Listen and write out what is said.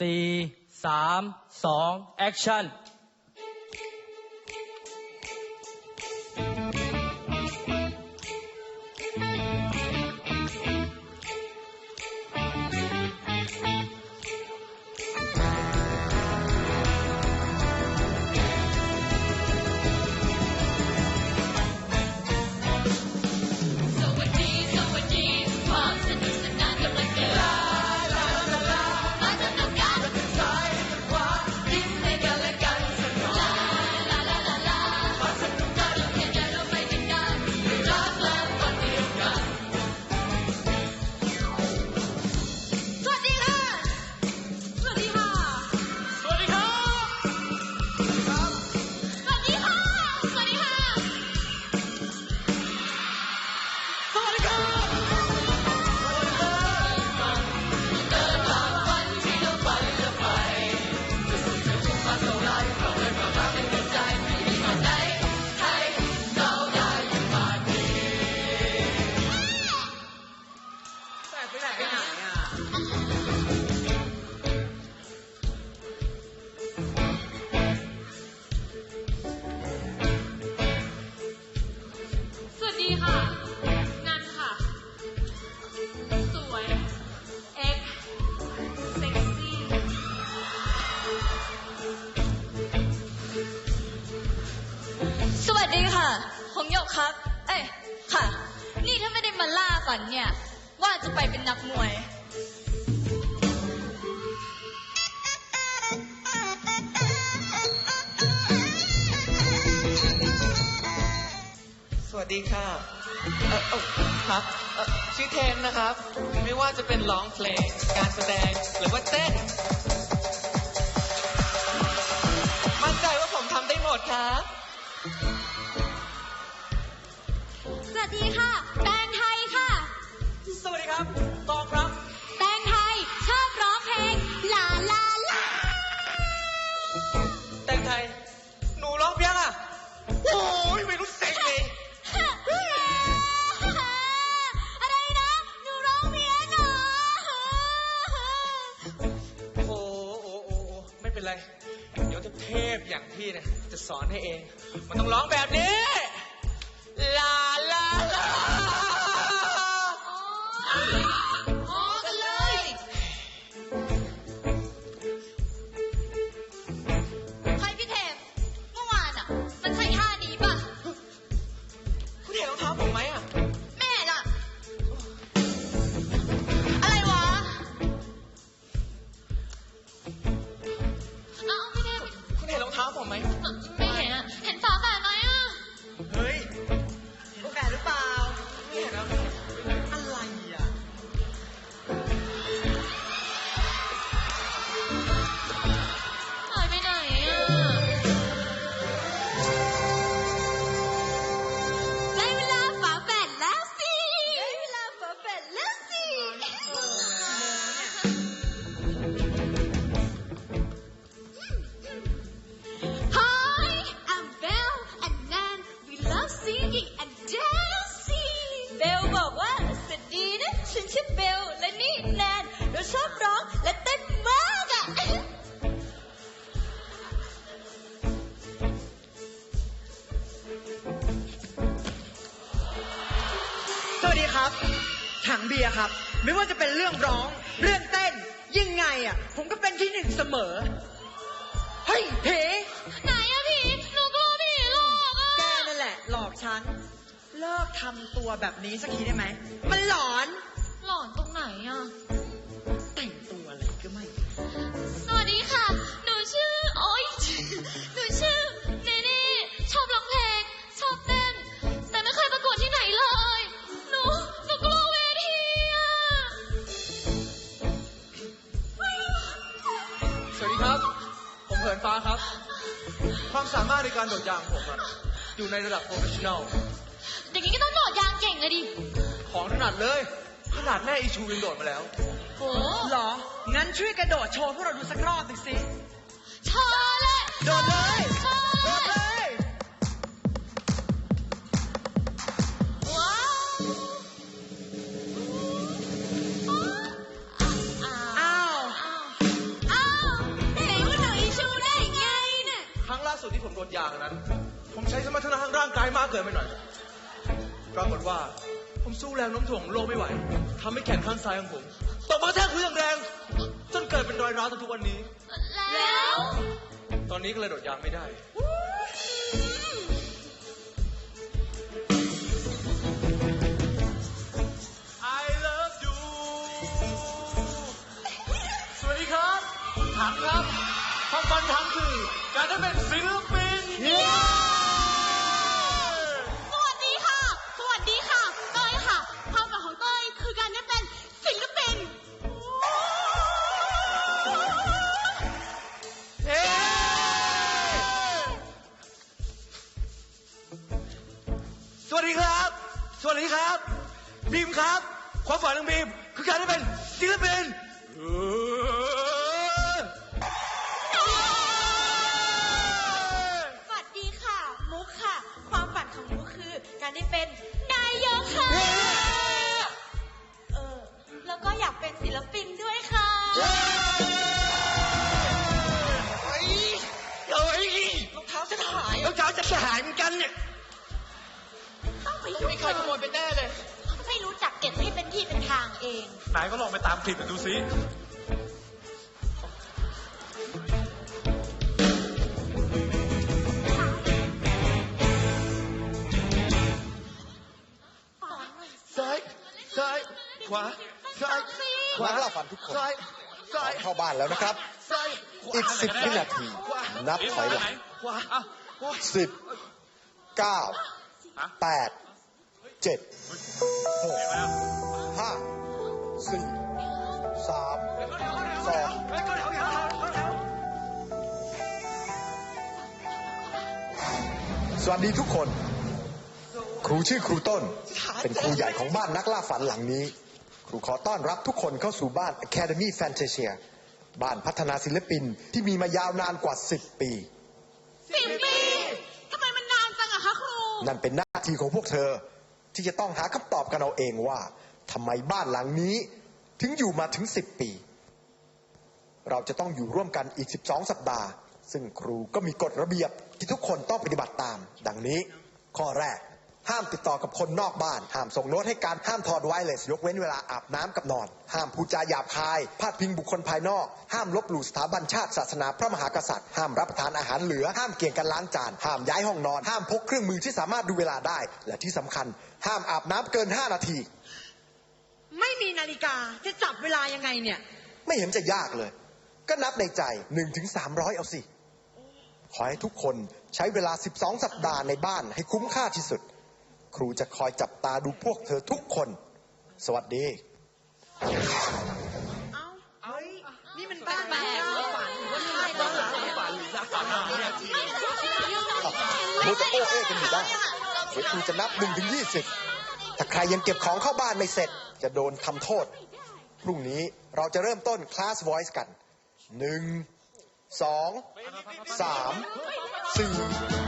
สี่สามสองแอคชั่น ดีค่ะหงหยกครับ เอ้ยค่ะ นี่ถ้าไม่ได้มาล่าฝันเนี่ย ว่าจะไปเป็นนักมวย สวัสดีค่ะเออเออครับเออชื่อเทนนะครับ ไม่ว่าจะเป็นร้องเพลง การแสดง หรือว่าเต้น มั่นใจว่าผมทำได้หมดครับ สวัสดีค่ะ แตงไทยค่ะ สวัสดีครับตองครับ แตงไทยชอบร้องเพลงลาลาลา แต่งไทย หนูร้องเพียงอะ โอ้ยไม่รู้เซ็งเลย อะไรนะ หนูร้องเพี้ยนเหรอ โอ้โหโอ้โหโอ้โหไม่เป็นไร เดี๋ยวเทพๆอย่างพี่เนี่ยจะสอนให้เอง มันต้องร้องแบบนี้ ไหม ครับ ถังเบียร์ครับ ไม่ว่าจะเป็นเรื่องร้อง เรื่องเต้น ยังไงอะ ผมก็เป็นที่หนึ่งเสมอ เฮ้ยเพไหนอะผีหนูกลัวผีหลอกอะแกนั่นแหละ หลอกฉัน เลิกทำตัวแบบนี้สักทีได้ไหม มันหลอน หลอนตรงไหนอะแต่งตัวอะไรก็ไม่ ความสามารถในการโดดยางผมอะอยู่ในระดับโปรเฟชชั่นอลอย่างนี้ก็ต้องโดดยางเก่งเลยดิ ของถนัดเลย ขนาดแม่อีชูยังโดดมาแล้ว โหหรอ งั้นช่วยกระโดดโชว์พวกเราดูสักรอบหนึ่งสิชอเลย โดดเลยชอโดดเลเลย ดยางนั้น ผมใช้สมรรถนะทางร่างกายมากเกินไปหน่อย ปรากฏว่า ผมสู้แรงโน้มถ่วงของโลกไม่ไหวทำให้แขนข้างซ้ายของผมตกมากระแทกพื้นอย่างแรง จนเกิดเป็นรอยร้าวจนทุกวันนี้ แล้ว ตอนนี้ก็เลยโดดยางไม่ได้ I love you สวัสดีครับ ถังครับความฝันถังคือการได้เป็นศิลปิน สวัสดีค่ะ สวัสดีค่ะ เต้ยค่ะ ความฝันของเต้ยคือการได้เป็นศิลปินเย้สวัสดีครับ สวัสดีครับบีมครับ ความฝันของบีมคือการได้เป็นศิลปิน ใครขโมยไปแน่เลย ไม่รู้จักเก็บให้เป็นที่เป็นทางเอง นายก็ลองไปตามคลิปกันดูสิ ซ้าย ซ้าย ขวา ซ้าย ขวานักล่าฝันทุกคน ซ้าย ซ้าย เข้าบ้านแล้วนะครับ ซ้ายอีกสิบวินาที นับถอยหลังขวาสิบเก้าแปด เจ็ดหกห้าสี่สามสองสวัสดีทุกคน ครูชื่อครูต้น เป็นครูใหญ่ของบ้านนักล่าฝันหลังนี้ ครูขอต้อนรับทุกคนเข้าสู่บ้าน Academy Fantasia บ้านพัฒนาศิลปินที่มีมายาวนานกว่า 10 ปีสิบปี ทำไมมันนานจังอะคะครู นั่นเป็นหน้าที่ของพวกเธอ ที่จะต้องหาคำตอบกันเอาเองว่าทำไมบ้านหลังนี้ถึงอยู่มาถึง 10 ปี เราจะต้องอยู่ร่วมกันอีก 12 สัปดาห์ ซึ่งครูก็มีกฎระเบียบที่ทุกคนต้องปฏิบัติตาม ดังนี้ ข้อแรก ห้ามติดต่อกับคนนอกบ้าน ห้ามส่งโน้ตให้การห้ามถอดไวเลสยกเว้นเวลาอาบน้ำกับนอน ห้ามพูดจาหยาบคาย พาดพิงบุคคลภายนอก ห้ามลบหลู่สถาบันชาติศาสนาพระมหากษัตริย์ ห้ามรับประทานอาหารเหลือ ห้ามเกี่ยงกันล้างจาน ห้ามย้ายห้องนอน ห้ามพกเครื่องมือที่สามารถดูเวลาได้ และที่สำคัญ ห้ามอาบน้ำเกิน 5 นาที ไม่มีนาฬิกาจะจับเวลายังไงเนี่ย ไม่เห็นจะยากเลย ก็นับในใจ1ถึง300เอาสิขอให้ทุกคนใช้เวลา 12 สัปดาห์ในบ้านให้คุ้มค่าที่สุด ครูจะคอยจับตาดูพวกเธอทุกคน สวัสดีเอ้าเฮ้ยนี่มันบ้านแปลกฝันหรือว่าใช่บ้านหลังฝันโมจะโอ้เอ้กันอยู่ได้เดี๋ยวครูจะนับ1ถึง20ถ้าใครยังเก็บของเข้าบ้านไม่เสร็จ จะโดนทำโทษ พรุ่งนี้เราจะเริ่มต้นคลาส Voice กัน1 2 3 4